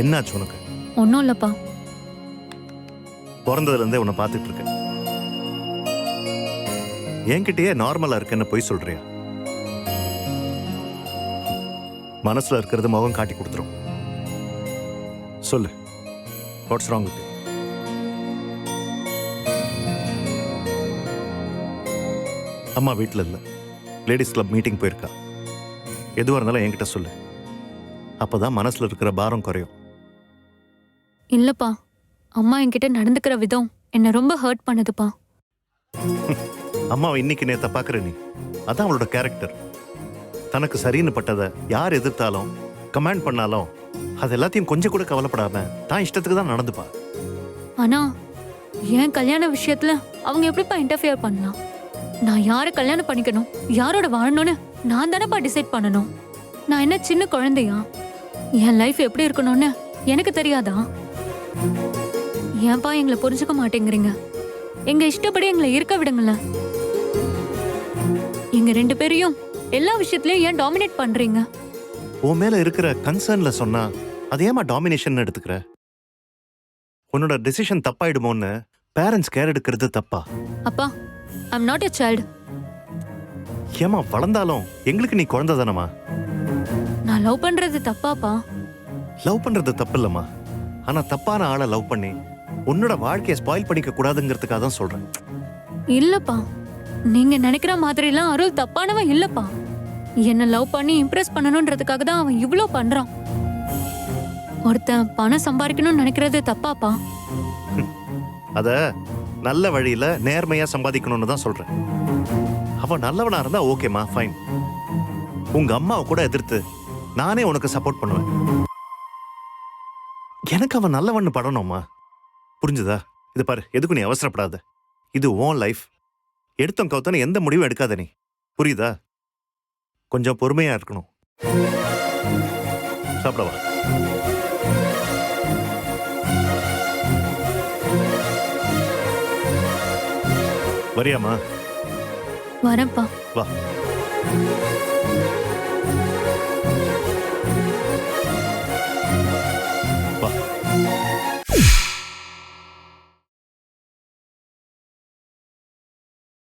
என்னாச்சு உனக்கு? ஒன்றும் இல்லைப்பா. பிறந்ததுல இருந்தே உன்னை பார்த்துட்டு இருக்கேன் என்கிட்டயே நார்மலா இருக்கேன்னு போய் சொல்றியா? மனசுல இருக்கிறது முகம் காட்டி கொடுத்துரும். சொல்லு. வாட்ஸ் ராங் வித் அம்மா வீட்டில் இல்லை. லேடிஸ் கிளப் மீட்டிங் போயிருக்கா. எதுவாக இருந்தாலும் என்கிட்ட சொல்லு. அப்பதான் மனசுல இருக்கிற பாரம் குறையும். இல்லைப்பா அம்மா என்கிட்ட நடந்துக்கிற விதம் என்னை ரொம்ப ஹர்ட் பண்ணுதுப்பா. அம்மாவை இன்னைக்கு நேத்த பாக்குற நீ. அதான் அவளோட கேரக்டர் தனக்கு சரின்னு பட்டதை யார் எதிர்த்தாலும் கமெண்ட் பண்ணாலும் அது எல்லாத்தையும் கொஞ்சம் கூட கவலைப்படாம தான் இஷ்டத்துக்கு தான் நடந்துப்பா. ஆனா என் கல்யாண விஷயத்துல அவங்க எப்படிப்பா இன்டர்ஃபியர் பண்ணலாம்? நான் யாரை கல்யாணம் பண்ணிக்கணும் யாரோட வாழணும்னு நான் தானேப்பா டிசைட் பண்ணணும்? நான் என்ன சின்ன குழந்தையா? என் லைஃப் எப்படி இருக்கணும்னு எனக்கு தெரியாதா? ஏன்பா எங்களை புரிஞ்சுக்க மாட்டேங்கிறீங்க? எங்க இஷ்டப்படி எங்களை இருக்க விடுங்களேன். எங்க ரெண்டு பேரையும் எல்லா விஷயத்துலயும் ஏன் டாமினேட் பண்றீங்க? உன் மேல இருக்கிற கன்சர்ன்ல சொன்னா அது ஏமா டாமினேஷன் எடுத்துக்கிற? உன்னோட டெசிஷன் தப்பாயிடுமோன்னு பேரண்ட்ஸ் கேர் எடுக்கிறது தப்பா? அப்பா ஐம் நாட் எ சைல்டு ஏமா வளர்ந்தாலும் எங்களுக்கு நீ குழந்தை தானம்மா? நான் லவ் பண்றது தப்பாப்பா. லவ் பண்றது தப்பு இல்லம்மா ஆனா தப்பான ஆளை லவ் பண்ணி உன்னோட வாழ்க்கையை ஸ்பாயில் பண்ணிக்க கூடாதுங்கிறதுக்காக தான் சொல்றேன். இல்லப்பா. நீங்க நினைக்கிற மாதிரிலாம் அருள் தப்பானவன் இல்லப்பா. என்ன லவ் பண்ணி இம்ப்ரெஸ் பண்ணணும்ன்றதுக்காக தான் அவன் இவ்ளோ பண்றான். ஒருத்தன் பணம் சம்பாதிக்கணும்னு நினைக்கிறது தப்பாப்பா? அத நல்ல வழியில நேர்மையா சம்பாதிக்கணும்னு தான் சொல்றேன். அவன் நல்லவனா இருந்தா ஓகேமா ஃபைன் உங்க அம்மாவை கூட எதிர்த்து நானே உனக்கு சப்போர்ட் பண்ணுவேன். எனக்கு அவன் நல்லவன்னு படணும்மா புரிஞ்சுதா? இது பாரு எதுக்கும் நீ அவசரப்படாத. இது உன் லைஃப் எடுத்தோம் கவுத்தன எந்த முடிவும் எடுக்காத நீ. புரியுதா? கொஞ்சம் பொறுமையா இருக்கணும். சாப்பிடவா வரியாமா வரேன்ப்பா. வா.